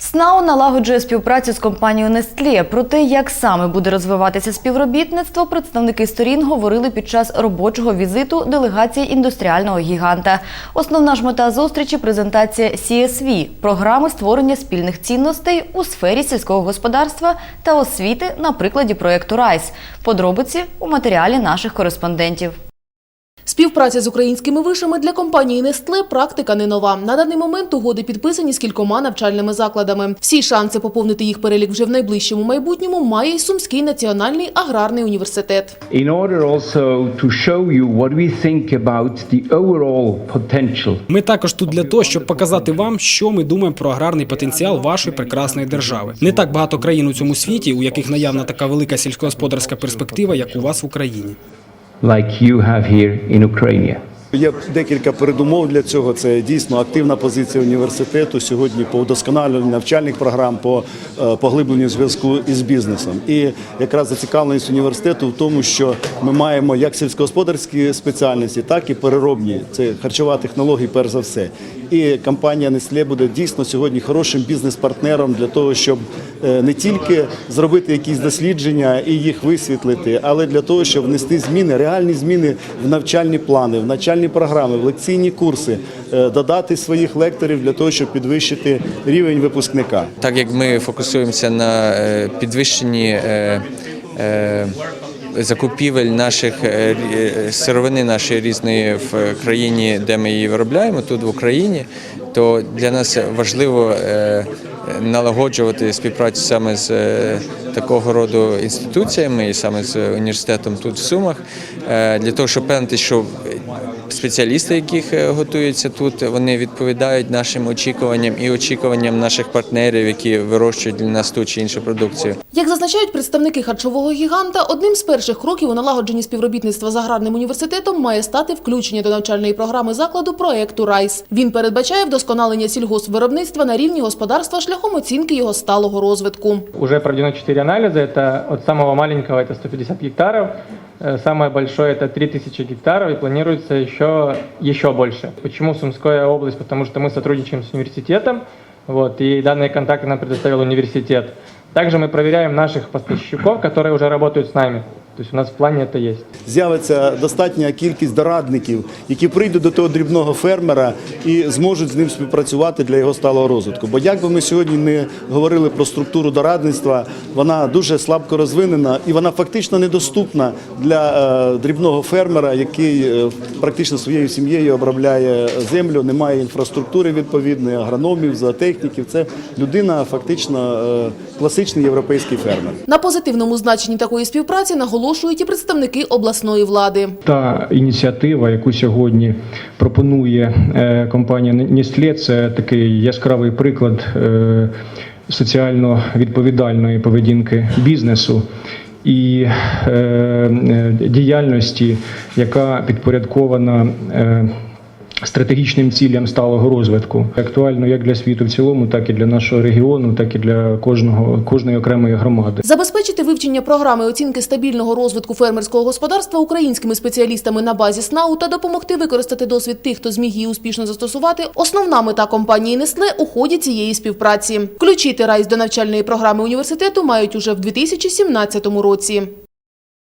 СНАУ налагоджує співпрацю з компанією Nestlé. Про те, як саме буде розвиватися співробітництво, представники сторін говорили під час робочого візиту делегації індустріального гіганта. Основна ж мета зустрічі презентація CSV – програми створення спільних цінностей у сфері сільського господарства та освіти на прикладі проєкту РАЙС. Подробиці у матеріалі наших кореспондентів. Співпраця з українськими вишами для компанії Нестле практика не нова. На даний момент угоди підписані з кількома навчальними закладами. Всі шанси поповнити їх перелік вже в найближчому майбутньому має й Сумський національний аграрний університет. Ми також тут для того, щоб показати вам, що ми думаємо про аграрний потенціал вашої прекрасної держави. Не так багато країн у цьому світі, у яких наявна така велика сільськогосподарська перспектива, як у вас в Україні. Like you have here in Ukraine. Є декілька передумов для цього. Це дійсно активна позиція університету сьогодні по удосконаленню навчальних програм, по е, поглибленню зв'язку із бізнесом. І якраз зацікавленість університету в тому, що ми маємо як сільськогосподарські спеціальності, так і переробні. Це харчова технологія, перш за все. І компанія Nestlé буде дійсно сьогодні хорошим бізнес-партнером для того, щоб е, не тільки зробити якісь дослідження і їх висвітлити, але для того, щоб внести зміни, реальні зміни в навчальні плани, в навчальні програми, в лекційні курси, е, додати своїх лекторів для того, щоб підвищити рівень випускника. Так як ми фокусуємося на е, підвищенні е, закупівель наших сировини нашої різної в країні, де ми її виробляємо, тут в Україні, то для нас важливо налагоджувати співпрацю саме з такого роду інституціями і саме з університетом тут в Сумах, для того, щоб певнити, що спеціалісти, яких е, готуються тут, вони відповідають нашим очікуванням і очікуванням наших партнерів, які вирощують для нас ту чи іншу продукцію. Як зазначають представники харчового гіганта, одним з перших кроків у налагодженні співробітництва з аграрним університетом має стати включення до навчальної програми закладу проекту РАЙС. Він передбачає вдосконалення сільгоспвиробництва на рівні господарства шляхом оцінки його сталого розвитку. Уже проведено 4 анализа. Это от самого маленького это 150 гектаров, э, самое большое это 3000 гектаров и планируется еще, еще больше. Почему Сумская область? Потому что мы сотрудничаем с университетом, вот, и данные контакты нам предоставил университет. Также мы проверяем наших поставщиков, которые уже работают с нами. То есть у нас в плане это есть. З'явиться достатня кількість дорадників, які прийдуть до того дрібного фермера і зможуть з ним співпрацювати для його сталого розвитку. Бо як би ми сьогодні не говорили про структуру дорадництва, вона дуже слабко розвинена і вона фактично недоступна для е, дрібного фермера, який е, практично своєю сім'єю обробляє землю, немає інфраструктури відповідної, агрономів, зоотехніків. Це людина фактично е, класичний європейський фермер. На позитивному значенні такої співпраці наголошують і представники обласної влади. Та ініціатива, яку сьогодні пропонує е, компанія Nestlé, це такий яскравий приклад е, соціально відповідальної поведінки бізнесу. І е, діяльності, яка підпорядкована стратегічним цілям сталого розвитку, актуально як для світу в цілому, так і для нашого регіону, так і для кожного кожної окремої громади. Забезпечити вивчення програми оцінки стабільного розвитку фермерського господарства українськими спеціалістами на базі СНАУ та допомогти використати досвід тих, хто зміг її успішно застосувати. Основна мета компанії Несле у ході цієї співпраці. Включити райс до навчальної програми університету мають уже в 2017 році.